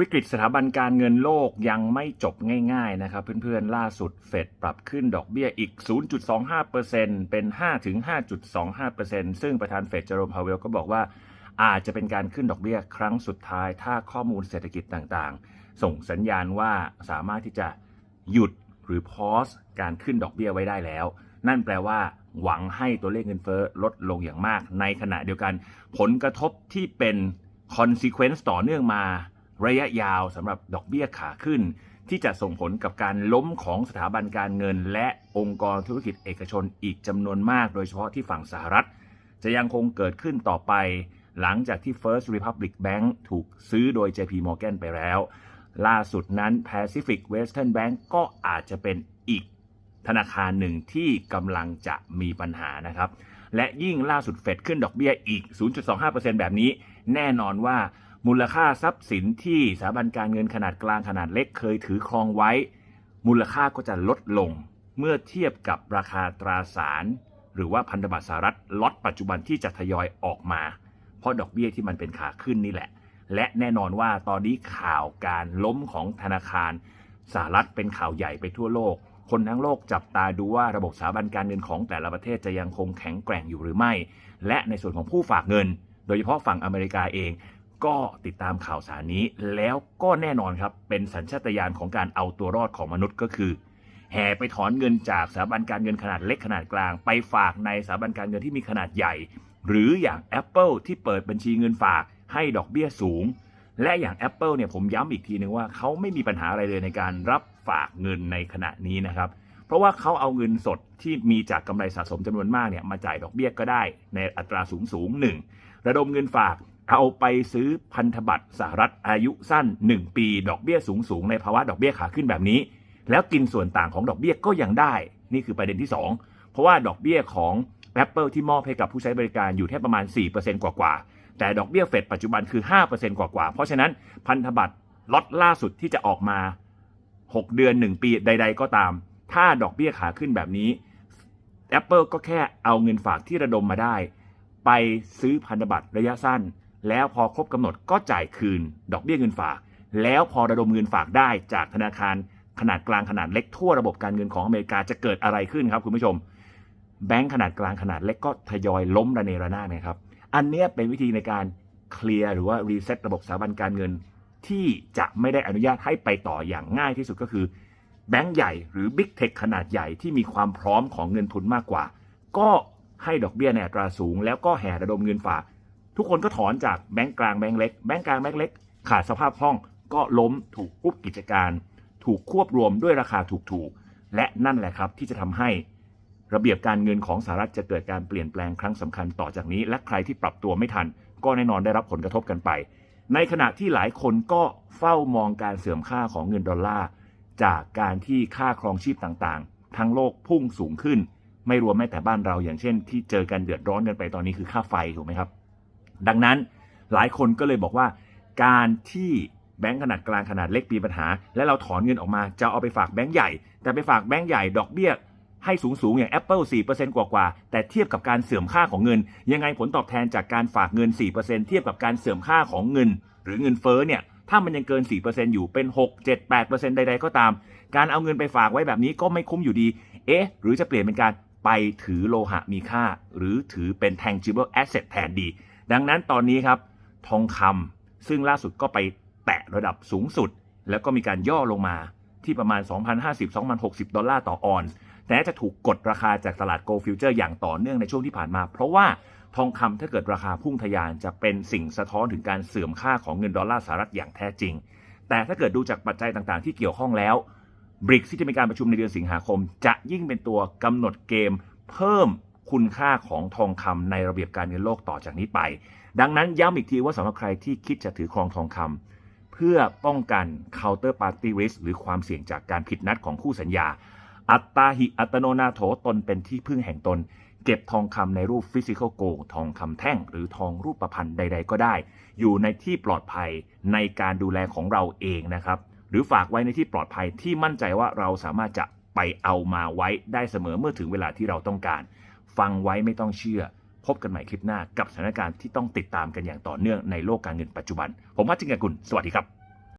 วิกฤตสถาบันการเงินโลกยังไม่จบง่ายๆนะครับเพื่อนๆล่าสุดเฟดปรับขึ้นดอกเบี้ยอีก 0.25%เป็น 5-5.25%ซึ่งประธานเฟดเจอโรมพาเวลก็บอกว่า อาจจะเป็นการขึ้นดอกเบี้ยครั้งสุดท้ายถ้าข้อมูลเศรษฐกิจต่างๆ ส่งสัญญาณว่าสามารถที่จะหยุดหรือพอสการขึ้นดอกเบี้ยไว้ได้แล้ว นั่นแปลว่าหวังให้ตัวเลขเงินเฟ้อลดลงอย่างมาก ในขณะเดียวกัน ผลกระทบที่เป็น consequence ต่อเนื่องมา ระยะยาวสำหรับดอกเบี้ยขาขึ้น ที่จะส่งผลกับการล้มของสถาบันการเงิน และองค์กรธุรกิจเอกชนอีกจำนวนมาก โดยเฉพาะที่ฝั่งสหรัฐ จะยังคงเกิดขึ้นต่อไป หลังจากที่ First Republic Bank ถูกซื้อโดย JP Morgan ไปแล้ว ล่าสุดนั้น Pacific Western Bank ก็อาจจะเป็นอีกธนาคารหนึ่งที่กำลังจะมีปัญหานะครับ และยิ่งล่าสุดเฟดขึ้นดอกเบี้ยอีก 0.25%แบบนี้ แน่นอนว่า มูลค่าทรัพย์สินที่สถาบันการเงินขนาดกลางขนาดเล็กเคยถือครองไว้ มูลค่าก็จะลดลงเมื่อเทียบกับราคาตราสาร หรือว่าพันธบัตรสหรัฐล็อตปัจจุบันที่จะทยอยออกมา เพราะดอกเบี้ยที่มันเป็นขาขึ้นนี่แหละ และแน่นอนว่าตอนนี้ข่าวการล้มของธนาคารสหรัฐเป็นข่าวใหญ่ไปทั่วโลก คนทั้งโลกจับตาดูว่าระบบสถาบันการเงินของแต่ละประเทศจะยังคงแข็งแกร่งอยู่หรือไม่ และในส่วนของผู้ฝากเงิน โดยเฉพาะฝั่งอเมริกาเอง ก็ติดตามข่าวสารนี้แล้วก็แน่นอนครับ เป็นสัญชาตญาณของการเอาตัวรอดของมนุษย์ก็คือ แห่ไปถอนเงินจากสถาบันการเงินขนาดเล็กขนาดกลาง ไปฝากในสถาบันการเงินที่มีขนาดใหญ่ หรืออย่าง Apple ที่เปิดบัญชีเงินฝากให้ดอกเบี้ยสูง และอย่าง Apple เนี่ยผมย้ำอีกทีนึงว่าเขาไม่มีปัญหาอะไรเลยในการรับฝากเงินในขณะนี้นะครับเพราะว่าเขาเอาเงินสดที่มีจากกำไรสะสมจำนวนมากเนี่ยมาจ่ายดอกเบี้ยก็ได้ในอัตราสูงสูงหนึ่งระดมเงินฝาก เอาไปซื้อพันธบัตรสหรัฐอายุสั้น 1 ปี ดอกเบี้ยสูงสูงในภาวะดอกเบี้ยขาขึ้นแบบนี้ แล้วกินส่วนต่างของดอกเบี้ยก็ยังได้ นี่คือประเด็นที่ 2 เพราะว่าดอกเบี้ยของ Apple ที่มอบให้กับผู้ใช้บริการอยู่แค่ประมาณ 4%กว่าๆแต่ดอกเบี้ยเฟดปัจจุบันคือ 5%กว่าๆเพราะฉะนั้นพันธบัตรล็อตล่าสุดที่จะออกมา 6 เดือน 1 ปีใด ๆ ก็ตาม ถ้าดอกเบี้ยขาขึ้นแบบนี้ Apple ก็แค่เอาเงินฝากที่ระดมมาได้ ไปซื้อพันธบัตรระยะสั้น แล้วพอครบกำหนดก็จ่ายคืน ดอกเบี้ยเงินฝาก แล้วพอระดมเงินฝากได้จากธนาคารขนาดกลางขนาดเล็กทั่วระบบการเงินของอเมริกาจะเกิดอะไรขึ้นครับคุณผู้ชม แบงก์ขนาดกลางขนาดเล็กก็ทยอยล้มระเนระนาดนะครับ อันนี้เป็นวิธีในการเคลียร์หรือว่ารีเซ็ตระบบสถาบันการเงิน ที่จะไม่ได้อนุญาตให้ไปต่ออย่างง่ายที่สุดก็คือ แบงก์ใหญ่หรือบิ๊กเทคขนาดใหญ่ที่มีความพร้อมของเงินทุนมากกว่า ก็ให้ดอกเบี้ยในอัตราสูง แล้วก็แห่ระดมเงินฝาก ทุกคนก็ถอนจากแบงก์กลางแบงก์เล็กแบงก์กลางแบงก์เล็ก ขาดสภาพคล่องก็ล้มถูกปุ๊บกิจการ ถูกควบรวมด้วยราคาถูกๆ และนั่นแหละครับที่จะทำให้ระเบียบการเงินของสหรัฐจะเกิดการเปลี่ยนแปลงครั้งสำคัญต่อจากนี้ และใครที่ปรับตัวไม่ทัน ก็แน่นอนได้รับผลกระทบกันไป ในขณะที่หลายคนก็เฝ้ามองการเสื่อมค่าของเงินดอลลาร์จากการที่ค่าครองชีพต่างๆ ทั้งโลกพุ่งสูงขึ้น ไม่รวมแม้แต่บ้านเราอย่างเช่น ที่เจอกันเดือดร้อนกันไปตอนนี้คือค่าไฟถูกไหมครับ ดังนั้นหลายคนก็เลยบอกว่า การที่แบงก์ขนาดกลางขนาดเล็กมีปัญหา และเราถอนเงินออกมาจะเอาไปฝากแบงก์ใหญ่ แต่ไปฝากแบงก์ใหญ่ดอกเบี้ยให้สูงสูงๆอย่าง Apple 4%กว่ากว่าๆแต่เทียบกับการเสื่อมค่าของเงิน ยังไงผลตอบแทนจากการฝากเงิน 4%เทียบกับการเสื่อมค่าของเงิน หรือเงินเฟ้อเนี่ยถ้ามันยังเกิน 4%อยู่เป็น 6 7 8 ใด ๆ ก็ตาม การเอาเงินไปฝากไว้แบบนี้ก็ไม่คุ้มอยู่ดี เอ๊ะ หรือจะเปลี่ยนเป็นการไปถือโลหะมีค่า หรือถือเป็น tangible asset แทนดี ดังนั้นตอนนี้ครับทองคำซึ่งล่าสุดก็ไปแตะระดับสูงสุด แล้วก็มีการย่อลงมาที่ประมาณ 2,050-2,060 ดอลลาร์ต่อออนซ์แต่จะถูกกดราคาจากตลาดโกลฟิวเจอร์อย่างต่อเนื่องในช่วงที่ผ่านมา เพราะว่าทองคำถ้าเกิดราคาพุ่งทะยานจะเป็นสิ่งสะท้อนถึงการเสื่อมค่าของเงินดอลลาร์สหรัฐอย่างแท้จริง แต่ถ้าเกิดดูจากปัจจัยต่างๆ ที่เกี่ยวข้องแล้วบริกที่จะมีการประชุมในเดือนสิงหาคม จะยิ่งเป็นตัวกำหนดเกมเพิ่ม คุณค่าของทองคำในระเบียบการเงินโลกต่อจากนี้ไป ดังนั้นย้ำอีกทีว่าสำหรับใครที่คิดจะถือครองทองคำเพื่อป้องกัน counter party risk หรือความเสี่ยงจากการผิดนัดของคู่สัญญา อัตตาหิอัตโนนาโถตนเป็นที่พึ่งแห่งตน เก็บทองคำในรูปฟิสิก a l โกทองคำแท่ง หรือทองรูปประพันธ์ใด ๆ ก็ได้ อยู่ในที่ปลอดภัยในการดูแลของเราเองนะครับหรือฝากไว้ในที่ปลอดภัยที่มั่นใจว่าเราสามารถจะไปเอามาไว้ได้เสมอเมื่อถึงเวลาที่เราต้องการ ฟังไว้ไม่ต้องเชื่อ พบกันใหม่คลิปหน้ากับสถานการณ์ที่ต้องติดตามกันอย่างต่อเนื่องในโลกการเงินปัจจุบัน ผมพัชจิงกุลสวัสดีครับ